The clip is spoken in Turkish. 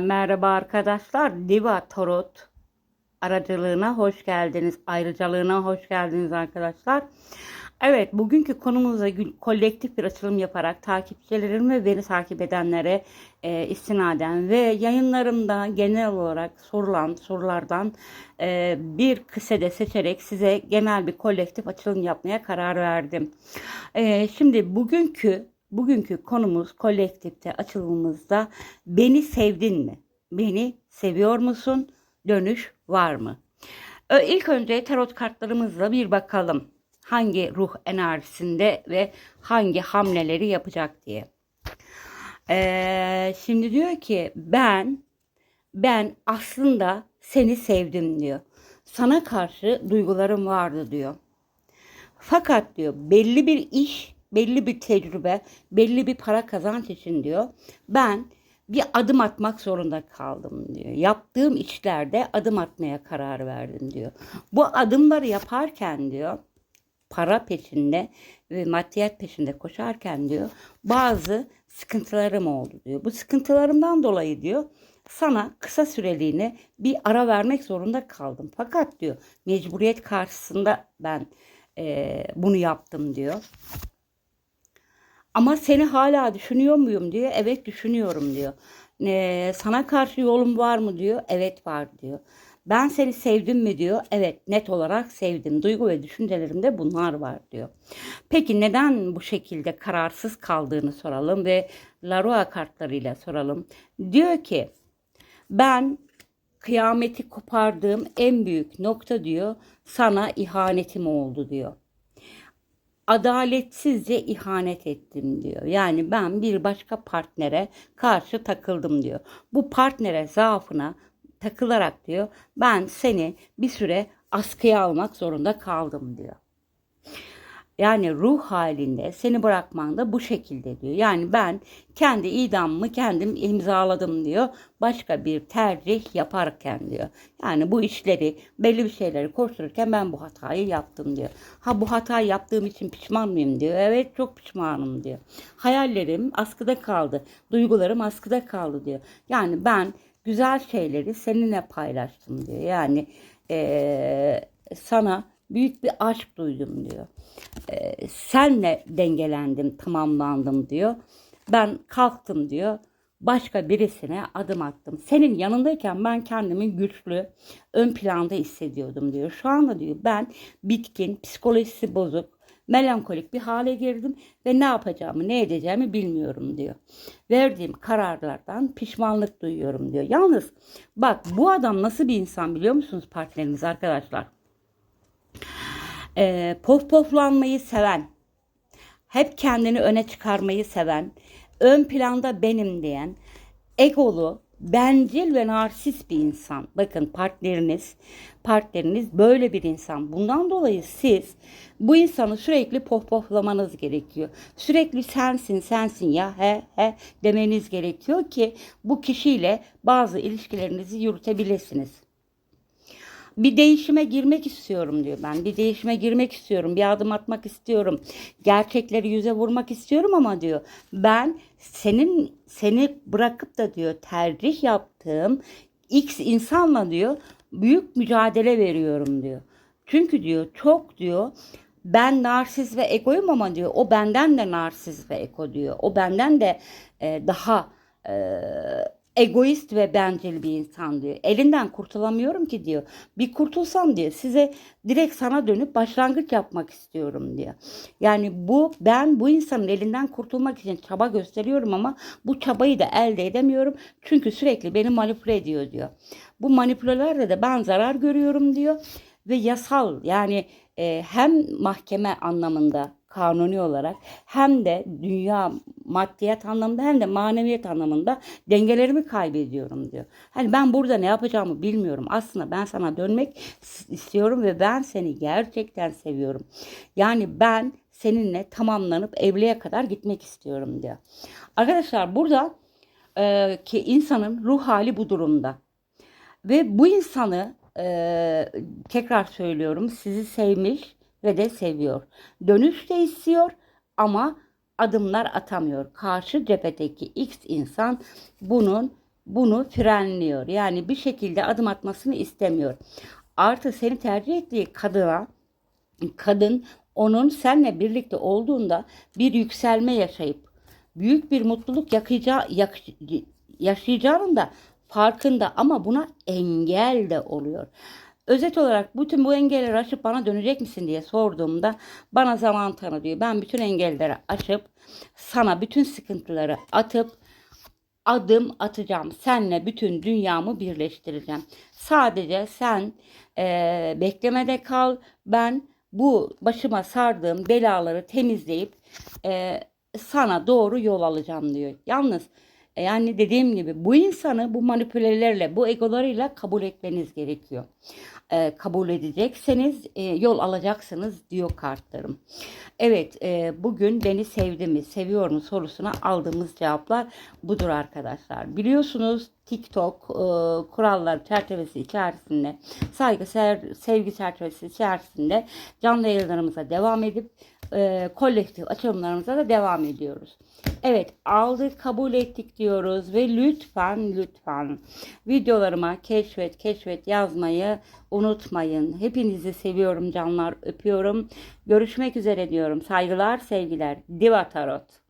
Merhaba arkadaşlar. Diva Tarot aracılığına hoş geldiniz. Ayrıcalığına hoş geldiniz arkadaşlar. Evet bugünkü konumuzda kolektif bir açılım yaparak takipçilerim ve beni takip edenlere e, istinaden ve yayınlarımda genel olarak sorulan sorulardan e, bir kısede seçerek size genel bir kolektif açılım yapmaya karar verdim. E, şimdi bugünkü Bugünkü konumuz kolektifte açılımımızda beni sevdin mi? Beni seviyor musun? Dönüş var mı? İlk önce tarot kartlarımızla bir bakalım. Hangi ruh enerjisinde ve hangi hamleleri yapacak diye. Ee, şimdi diyor ki ben ben aslında seni sevdim diyor. Sana karşı duygularım vardı diyor. Fakat diyor belli bir iş, belli bir tecrübe, belli bir para kazanç için diyor. Ben bir adım atmak zorunda kaldım diyor. Yaptığım işlerde adım atmaya karar verdim diyor. Bu adımları yaparken diyor para peşinde ve maddiyat peşinde koşarken diyor bazı sıkıntılarım oldu diyor. Bu sıkıntılarımdan dolayı diyor sana kısa süreliğine bir ara vermek zorunda kaldım. Fakat diyor mecburiyet karşısında ben eee, bunu yaptım diyor. Ama seni hala düşünüyor muyum diyor. Evet düşünüyorum diyor. Ee, sana karşı yolum var mı diyor. Evet var diyor. Ben seni sevdim mi diyor. Evet net olarak sevdim. Duygu ve düşüncelerimde bunlar var diyor. Peki neden bu şekilde kararsız kaldığını soralım ve Larua kartlarıyla soralım. Diyor ki ben kıyameti kopardığım en büyük nokta diyor sana ihanetim oldu diyor adaletsizce ihanet ettim diyor. Yani ben bir başka partnere karşı takıldım diyor. Bu partnere zaafına takılarak diyor ben seni bir süre askıya almak zorunda kaldım diyor. Yani ruh halinde seni bırakman da bu şekilde diyor. Yani ben kendi idamımı kendim imzaladım diyor. Başka bir tercih yaparken diyor. Yani bu işleri belli bir şeyleri koştururken ben bu hatayı yaptım diyor. Ha bu hatayı yaptığım için pişman mıyım diyor. Evet çok pişmanım diyor. Hayallerim askıda kaldı. Duygularım askıda kaldı diyor. Yani ben güzel şeyleri seninle paylaştım diyor. Yani eee, sana büyük bir aşk duydum diyor. Ee, senle dengelendim, tamamlandım diyor. Ben kalktım diyor. Başka birisine adım attım. Senin yanındayken ben kendimi güçlü, ön planda hissediyordum diyor. Şu anda diyor ben bitkin, psikolojisi bozuk, melankolik bir hale girdim ve ne yapacağımı, ne edeceğimi bilmiyorum diyor. Verdiğim kararlardan pişmanlık duyuyorum diyor. Yalnız bak bu adam nasıl bir insan biliyor musunuz partneriniz arkadaşlar? E, pof poflanmayı seven, hep kendini öne çıkarmayı seven, ön planda benim diyen, egolu, bencil ve narsist bir insan. Bakın partneriniz, partneriniz böyle bir insan. Bundan dolayı siz bu insanı sürekli pohpohlamanız gerekiyor. Sürekli sensin, sensin ya he he demeniz gerekiyor ki bu kişiyle bazı ilişkilerinizi yürütebilirsiniz bir değişime girmek istiyorum diyor ben. Bir değişime girmek istiyorum. Bir adım atmak istiyorum. Gerçekleri yüze vurmak istiyorum ama diyor ben senin seni bırakıp da diyor tercih yaptığım X insanla diyor büyük mücadele veriyorum diyor. Çünkü diyor çok diyor ben narsiz ve egoyum ama diyor o benden de narsiz ve ego diyor. O benden de e, daha e, egoist ve bencil bir insan diyor. Elinden kurtulamıyorum ki diyor. Bir kurtulsam diyor size direkt sana dönüp başlangıç yapmak istiyorum diyor. Yani bu ben bu insanın elinden kurtulmak için çaba gösteriyorum ama bu çabayı da elde edemiyorum. Çünkü sürekli beni manipüle ediyor diyor. Bu manipülelerle de ben zarar görüyorum diyor. Ve yasal yani e, hem mahkeme anlamında kanuni olarak hem de dünya maddiyat anlamında hem de maneviyat anlamında dengelerimi kaybediyorum diyor. Hani ben burada ne yapacağımı bilmiyorum. Aslında ben sana dönmek istiyorum ve ben seni gerçekten seviyorum. Yani ben seninle tamamlanıp evliliğe kadar gitmek istiyorum diyor. Arkadaşlar burada e, ki insanın ruh hali bu durumda. Ve bu insanı e, tekrar söylüyorum sizi sevmiş ve de seviyor. Dönüş de istiyor ama adımlar atamıyor. Karşı cephedeki X insan bunun bunu frenliyor. Yani bir şekilde adım atmasını istemiyor. Artı seni tercih ettiği kadına kadın onun seninle birlikte olduğunda bir yükselme yaşayıp büyük bir mutluluk yakacağı, yak- yaşayacağının da farkında ama buna engel de oluyor. Özet olarak bütün bu engelleri aşıp bana dönecek misin diye sorduğumda bana zaman tanı diyor. Ben bütün engelleri aşıp sana bütün sıkıntıları atıp adım atacağım. Senle bütün dünyamı birleştireceğim. Sadece sen eee, beklemede kal. Ben bu başıma sardığım belaları temizleyip eee, sana doğru yol alacağım diyor. Yalnız e, yani dediğim gibi bu insanı bu manipülelerle, bu egolarıyla kabul etmeniz gerekiyor. E, kabul edecekseniz e, yol alacaksınız diyor kartlarım. Evet, e, bugün beni sevdi mi, seviyor mu sorusuna aldığımız cevaplar budur arkadaşlar. Biliyorsunuz TikTok e, kurallar çerçevesi içerisinde, saygı, sevgi çerçevesi içerisinde canlı yayınlarımıza devam edip e, kolektif açılımlarımıza da devam ediyoruz. Evet aldık kabul ettik diyoruz ve lütfen lütfen videolarıma keşfet keşfet yazmayı unutmayın. Hepinizi seviyorum canlar öpüyorum. Görüşmek üzere diyorum. Saygılar sevgiler. Diva Tarot.